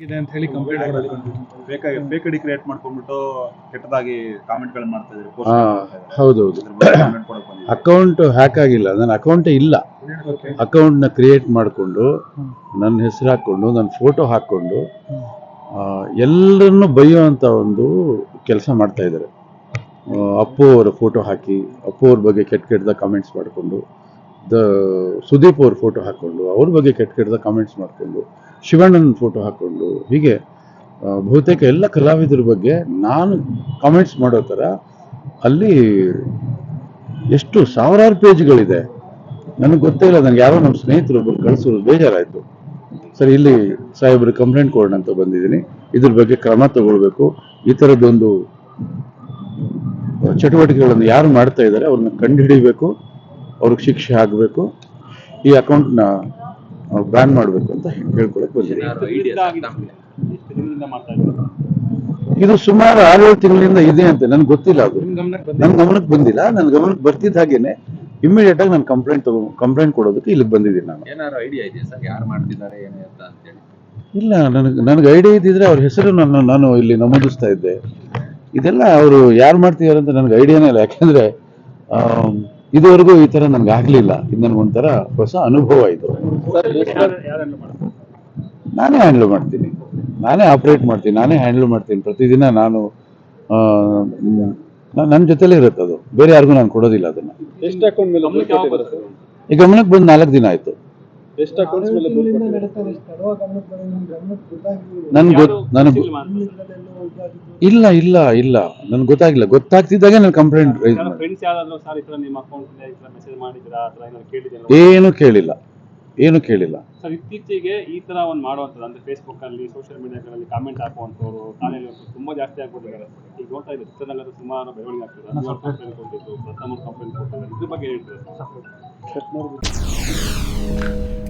ಇದೆ ಅಂತ ಹೇಳಿ ಕಂಪ್ಲೇಂಟ್ ಮಾಡೋದು ಬೇಕಾಗಿ ಬೇಕಡಿ ಕ್ರಿಯೇಟ್ ಮಾಡ್ಕೊಂಡ್ಬಿಟ್ಟು ಕೆಟ್ಟದಾಗಿ ಕಾಮೆಂಟ್ಗಳನ್ನ ಮಾಡ್ತಾ ಇದ್ದಾರೆ. Post ಹಾ ಮಾಡ್ತಾ ಇದ್ದಾರೆ. ಹೌದು ಹೌದು. ಬಗ್ಗೆ comment ಕೊಡಕ್ ಬಂದಿದ್ದೀನಿ. ಅಕೌಂಟ್ ಹ್ಯಾಕ್ ಆಗಿಲ್ಲ. ನನ್ನ ಅಕೌಂಟೇ ಇಲ್ಲ. ಅಕೌಂಟ್ ಅಕೌಂಟ್ನ ಕ್ರಿಯೇಟ್ ಮಾಡಿಕೊಂಡು ಹ್ಮ್. ನನ್ನ ಹೆಸರು ಹಾಕ್ಕೊಂಡು ನನ್ನ ಫೋಟೋ ಹಾಕ್ಕೊಂಡು ಹ್ಮ್. ಎಲ್ಲರನ್ನು ಬೈಯುವಂಥ ಒಂದು ಕೆಲಸ ಮಾಡ್ತಾ ಇದ್ದಾರೆ. ಆ, ಅಪ್ಪು ಅವರ ಫೋಟೋ ಹಾಕಿ ಅಪ್ಪು ಅವ್ರ ಬಗ್ಗೆ ಕೆಟ್ಟ ಕೆಟ್ಟದ ಕಾಮೆಂಟ್ಸ್ ಮಾಡಿಕೊಂಡು ಸುದೀಪ್ ಅವ್ರ ಫೋಟೋ ಹಾಕ್ಕೊಂಡು, ಅವ್ರ ಬಗ್ಗೆ ಕೆಟ್ಟ ಕೆಟ್ಟದ ಕಾಮೆಂಟ್ಸ್ ಮಾಡಿಕೊಂಡು, ಶಿವಣ್ಣನ ಫೋಟೋ ಹಾಕ್ಕೊಂಡು, ಹೀಗೆ ಬಹುತೇಕ ಎಲ್ಲ ಕಲಾವಿದರ ಬಗ್ಗೆ ನಾನು ಕಾಮೆಂಟ್ಸ್ ಮಾಡೋ ಥರ ಅಲ್ಲಿ ಎಷ್ಟು ಸಾವಿರಾರು ಪೇಜ್ಗಳಿದೆ. ನನಗೆ ಗೊತ್ತೇ ಇಲ್ಲ ನನಗೆ ಯಾರೋ ನಮ್ಮ ಸ್ನೇಹಿತರು ಒಬ್ಬರು ಕಳಿಸೋದು ಬೇಜಾರಾಯಿತು. ಸರಿ, ಇಲ್ಲಿ ಸಾಹೇಬ್ರು ಕಂಪ್ಲೇಂಟ್ ಕೊಡೋಣ ಅಂತ ಬಂದಿದ್ದೀನಿ. ಇದ್ರ ಬಗ್ಗೆ ಕ್ರಮ ತಗೊಳ್ಬೇಕು. ಈ ಥರದ್ದೊಂದು ಚಟುವಟಿಕೆಗಳನ್ನು ಯಾರು ಮಾಡ್ತಾ ಇದ್ದಾರೆ, ಅವ್ರನ್ನ ಕಂಡುಹಿಡಿಬೇಕು ಅವ್ರಿಗೆ ಶಿಕ್ಷೆ ಆಗಬೇಕು ಈ ಅಕೌಂಟ್ನ ಬ್ಯಾನ್ ಮಾಡಬೇಕು ಅಂತ ಹೇಳ್ಕೊಳಕ್ ಬಂದಿದೆ ಇದು ಸುಮಾರು ಆರೇಳು ತಿಂಗಳಿಂದ ಇದೆ ಅಂತ ನನ್ಗೆ ಗೊತ್ತಿಲ್ಲ ಅದು. ನನ್ನ ಗಮನಕ್ಕೆ ಬಂದಿಲ್ಲ? ನನ್ನ ಗಮನಕ್ಕೆ ಬರ್ತಿದ್ದ ಹಾಗೇನೆ ಇಮಿಡಿಯೇಟ್ ಆಗಿ ನಾನು ಕಂಪ್ಲೇಂಟ್ ತಗೋ ಕಂಪ್ಲೇಂಟ್ ಕೊಡೋದಕ್ಕೆ ಇಲ್ಲಿಗೆ ಬಂದಿದ್ದೀನಿ ನಾನು. ಏನಾದ್ರು ಐಡಿಯಾ ಇದೆಯಾ ಸರ್ ಯಾರು ಮಾಡ್ತಿದ್ದಾರೆ ಏನು ಅಂತ ಅಂತೇಳಿ ಇಲ್ಲ ನನಗೆ ನನಗೆ ಐಡಿಯಾ ಇದ್ದಿದ್ರೆ ಅವ್ರ ಹೆಸರು ನಾನು ನಾನು ಇಲ್ಲಿ ನಮೂದಿಸ್ತಾ ಇದ್ದೆ. ಇದೆಲ್ಲ ಅವರು ಯಾರು ಮಾಡ್ತಿದ್ದಾರೆ ಅಂತ ನನಗೆ ಐಡಿಯಾನೇ ಇಲ್ಲ. ಯಾಕೆಂದ್ರೆ ಇದುವರೆಗೂ ಈ ತರ ನನಗೆ ಆಗ್ಲಿಲ್ಲ. ಇದು ನನಗೊಂಥರ ಹೊಸ ಅನುಭವ ಇದು. ನಾನೇ ಹ್ಯಾಂಡಲ್ ಮಾಡ್ತೀನಿ. ನಾನೇ ಆಪ್ರೇಟ್ ಮಾಡ್ತೀನಿ. ನಾನೇ ಹ್ಯಾಂಡಲ್ ಮಾಡ್ತೀನಿ. ಪ್ರತಿದಿನ ನಾನು ನನ್ನ ಜೊತೆಲೇ ಇರುತ್ತೆ ಅದು. ಬೇರೆ ಯಾರಿಗೂ ನಾನು ಕೊಡೋದಿಲ್ಲ ಅದನ್ನ? ಈ ಗಮನಕ್ಕೆ ಬಂದು ನಾಲ್ಕು ದಿನ ಆಯಿತು. ಎಷ್ಟು ಅಕೌಂಟ್ಸ್ ಮೇಲೆ ದೂರು ಕೊಟ್ಟಿದ್ದೀರಾ? ನನ್ಗೆ ಗೊತ್ತು ನನಗೆ ಇಲ್ಲ ಇಲ್ಲ ಇಲ್ಲ. ನನ್ಗೆ ಗೊತ್ತಾಗಿಲ್ಲ ಗೊತ್ತಾಗ್ತಿದ್ದಾಗೆ ನಾನು ಕಂಪ್ಲೇಂಟ್ ಫ್ರೆಂಡ್ಸ್ ಯಾರಾದ್ರೂ ಸರ್ ಈ ತರ ನಿಮ್ಮ ಅಕೌಂಟ್ ಈ ತರ ಮೆಸೇಜ್ ಮಾಡಿದ್ದೀರಾ ಅಥವಾ ಏನಾದ್ರು ಕೇಳಿದ್ದೀರಾ ಏನು ಕೇಳಿಲ್ಲ. ಏನು ಕೇಳಿಲ್ಲ. ಸರ್ ಇತ್ತೀಚೆಗೆ ಈ ತರ ಒಂದು ಮಾಡುವಂಥದ್ದು ಅಂದ್ರೆ ಫೇಸ್ಬುಕ್ ಅಲ್ಲಿ ಸೋಷಿಯಲ್ ಮೀಡಿಯಾಗಳಲ್ಲಿ ಕಾಮೆಂಟ್ ಹಾಕುವಂಥವ್ರು ಕಾಲೇಜ್ ತುಂಬಾ ಜಾಸ್ತಿ ಆಗ್ಬಿಟ್ಟಿದ್ದಾರೆ. ಈಗ ನೋಡ್ತಾ ಇದ್ದಾರೆ ಚಿತ್ರರಂಗದ ಸುಮಾರು ಬೆಳವಣಿಗೆ ಆಗ್ತದೆ. ಕಂಪ್ಲೇಂಟ್ ಕೊಟ್ಟಿದ್ದು ಪ್ರಥಮ ಕಂಪ್ಲೇಂಟ್ ಕೊಟ್ಟಿದ್ದಾರೆ. ಇದ್ರ ಬಗ್ಗೆ ಹೇಳ್ತಾರೆ?